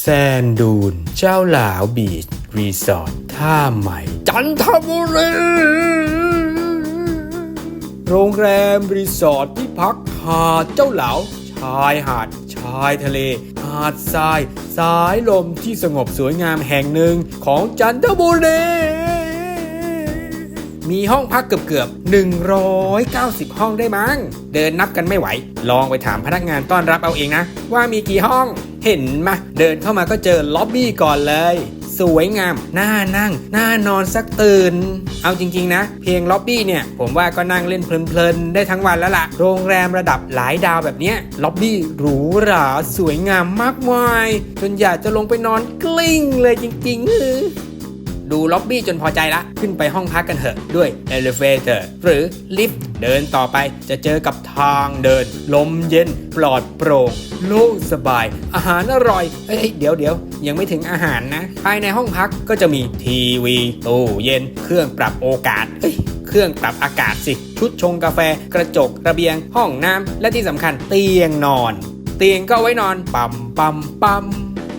แซนดูน เจ้าหลาวบีชรีสอร์ทท่าใหม่ จันทบุรีโรงแรมรีสอร์ทที่พักหาดเจ้าเหลา ชายหาด ชายทะเล หาดทราย สายลมที่สงบสวยงามแห่งหนึ่งของจันทบุรีมีห้องพักเกือบๆ190 ห้องได้มั้ง เดินนับกันไม่ไหว ลองไปถามพนักงานต้อนรับเอาเองนะ ว่ามีกี่ห้อง เห็นมะเดินเข้ามาก็เจอล็อบบี้ก่อนเลย สวยงามน่านั่งน่านอนสักตื่น เอาจริงๆนะ เพียงล็อบบี้เนี่ย ผมว่าก็นั่งเล่นเพลินๆ ได้ทั้งวันแล้วล่ะ โรงแรมระดับหลายดาวแบบนี้ล็อบบี้หรูหราสวยงามมากมายจนอยากจะลงไปนอนกลิ้งเลยจริงๆ ดูล็อบบี้จนพอใจละ ขึ้นไปห้องพักกันเถอะด้วย Elevator หรือลิฟต์เดินต่อไปจะเจอกับทางเดิน ลมเย็นปลอดโปร่งโล่งสบาย อาหารอร่อยเอ้ยเดี๋ยวเดี๋ยวยังไม่ถึงอาหารนะ ภายในห้องพักก็จะมีทีวีตู้เย็น เครื่องปรับโอกาสเอ้ยเครื่องปรับอากาศสิ ชุดชงกาแฟ กระจกระเบียง ห้องน้ำและที่สำคัญเตียงนอน เตียงก็ไว้นอนปั๊มปั๊มปั๊ม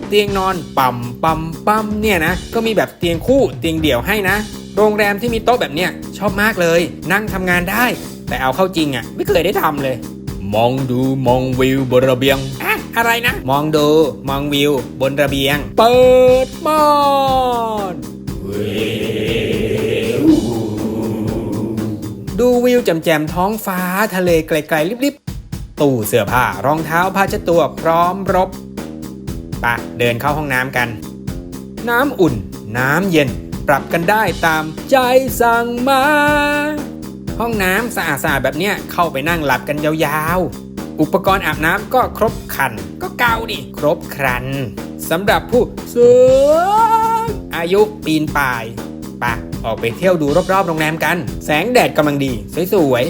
เตียงนอนปั๊มปั๊มปั๊มเนี่ยนะก็มีแบบเตียงคู่เตียงเดี่ยวให้นะ โรงแรมที่มีโต๊ะแบบเนี้ยชอบมากเลย นั่งทำงานได้ แต่เอาเข้าจริงอะ่ะ ไม่เคยได้ทำเลย มองดูมองวิวบนระเบียงอะอะไรนะ มองดูมองวิวบนระเบียง เปิดม่านดูวิวแจ่มๆท้องฟ้าทะเลไกลๆลิบๆตู้เสื้อผ้ารองเท้าผ้าเช็ดตัวพร้อมรบ ปะเดินเข้าห้องน้ำกัน น้ำอุ่น น้ำเย็น ปรับกันได้ตามใจสั่งมา ห้องน้ำสะอาดๆแบบเนี้ยเข้าไปนั่งหลับกันยาวๆ อุปกรณ์อาบน้ำก็ครบครัน ก็เกาดิ ครบครันสำหรับผู้สูงอายุปีนป่ายปะออกไปเที่ยวดูรอบๆโรงแรมกัน แสงแดดกำลังดี สวย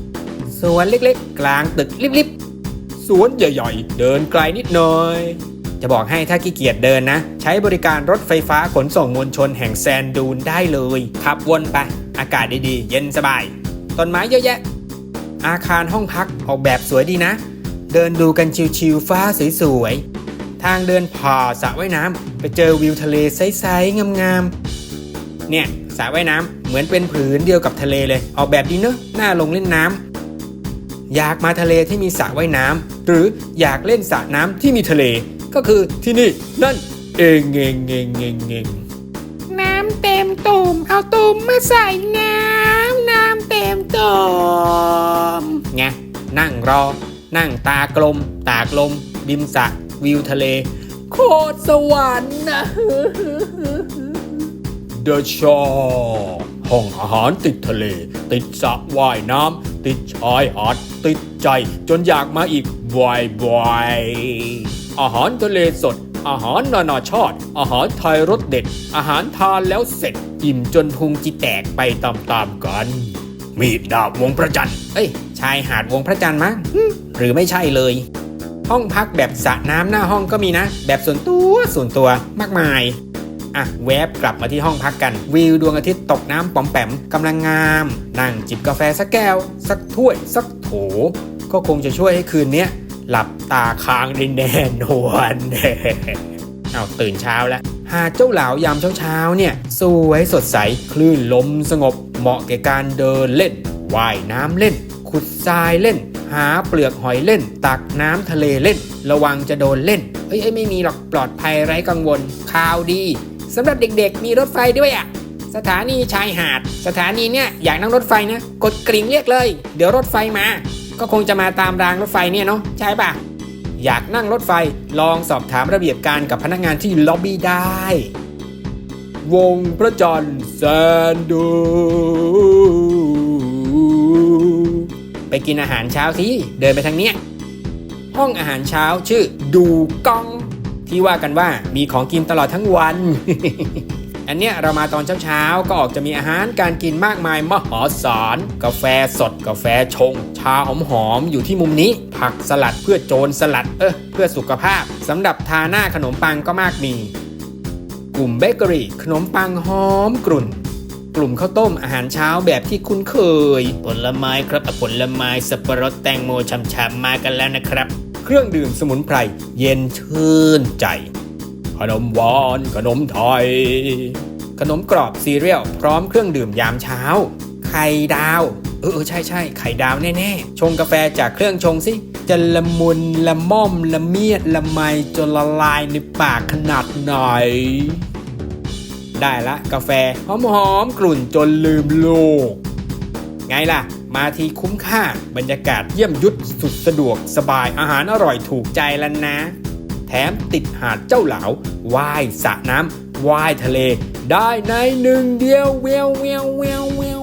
ๆสวนเล็กๆ กลางตึกลิบๆสวนใหญ่ๆ เดินไกลนิดหน่อย จะบอกให้ถ้าขี้เกียจเดินนะ ใช้บริการรถไฟฟ้าขนส่งมวลชนแห่งแซนดูนได้เลย ขับวนไป อากาศดีๆ เย็นสบาย ต้นไม้เยอะแยะ อาคารห้องพักออกแบบสวยดีนะ เดินดูกันชิวๆฟ้าสวยๆ ทางเดินผ่าสระว่ายน้ำไปเจอวิวทะเลใสๆงามๆ เนี่ยสระว่ายน้ำเหมือนเป็นผืนเดียวกับทะเลเลย ออกแบบดีเนอะน่าลงเล่นน้ำอยากมาทะเลที่มีสระว่ายน้ำหรืออยากเล่นสระน้ำที่มีทะเล ก็คือที่นี่นั่นเองเงงเงงเงงเงงน้ำเต็มตุ่มเอาตุ่มมาใส่น้ำน้ำเต็มตุ่มไงนั่งรอ นั่งตากลม ตากลมริมสระวิวทะเล โคตรสวรรค์นะ The Shore ห้องอาหารติดทะเล ติดสระว่ายน้ำติดชายหาดติดใจ จนอยากมาอีกบ่อยๆ อาหารทะเลสด อาหารนานาชาติ อาหารไทยรสเด็ด อาหารทานแล้วเสร็จ อิ่มจนพุงจิแตกไปตามๆกัน มีดดาบวงพระจันทร์ เอ้ย ชายหาดวงพระจันทร์มั้งหึหรือไม่ใช่เลย ห้องพักแบบสระน้ำหน้าห้องก็มีนะ แบบส่วนตัวส่วนตัวมากมายอะแวบกลับมาที่ห้องพักกัน วิวดวงอาทิตย์ตกน้ำปอมแปมกำลังงาม นั่งจิบกาแฟสักแก้ว สักถ้วย สักโถ ก็คงจะช่วยให้คืนเนี้ย หลับตาค้างได้แน่นอนเอาตื่นเช้าแล้ว หาดเจ้าเหลายามเช้าๆเนี่ย สวยสดใส คลื่นลมสงบ เหมาะแก่การเดินเล่น ว่ายน้ำเล่น ขุดทรายเล่น หาเปลือกหอยเล่น ตักน้ำทะเลเล่น ระวังจะโดนเล่น เอ้ยไม่มีหรอกปลอดภัยไร้กังวลข่าวดีสำหรับเด็กๆ มีรถไฟด้วยอะ สถานีชายหาด สถานีเนี่ยอยากนั่งรถไฟนะ กดกริ่งเรียกเลย เดี๋ยวรถไฟมา ก็คงจะมาตามรางรถไฟเนี่ยเนาะใช่ปะอยากนั่งรถไฟลองสอบถามระเบียบการกับพนักงานที่ล็อบบี้ได้ วงพระจันทร์แซนดูไปกินอาหารเช้าสิเดินไปทางเนี้ยห้องอาหารเช้าชื่อดูกอง ที่ว่ากันว่ามีของกินตลอดทั้งวัน อันเนี้ยเรามาตอนเช้าๆก็ออกจะมีอาหารการกินมากมายมหาศาลกาแฟสดกาแฟชง ชาหอมๆอยู่ที่มุมนี้ ผักสลัดเพื่อโจรสลัด เออเพื่อสุขภาพสำหรับทาหน้าขนมปังก็มากมี กลุ่มเบเกอรี่ขนมปังหอมกรุ่น กลุ่มข้าวต้มอาหารเช้าแบบที่คุ้นเคย ผลไม้ครับผลไม้สับปะรดแตงโมช่ำๆมากันแล้วนะครับ เครื่องดื่มสมุนไพรเย็นชื่นใจ ขนมหวานขนมไทยขนมกรอบซีเรียลพร้อมเครื่องดื่มยามเช้า ไข่ดาว เออใช่ใช่ไข่ดาวแน่ๆ ชงกาแฟจากเครื่องชงสิจะละมุนละม่อมละเมียดละไมจนละลายในปากขนาดไหนได้ละกาแฟหอมๆกลุ่นจนลืมโลก ไงล่ะ มาทีคุ้มค่าบรรยากาศเยี่ยมยุทธสุดสะดวกสบายอาหารอร่อยถูกใจแล้วนะ แถมติดหาดเจ้าหลาวว่ายสระน้ำว่ายทะเล ได้ในหนึ่งเดียวเววเววเววเวว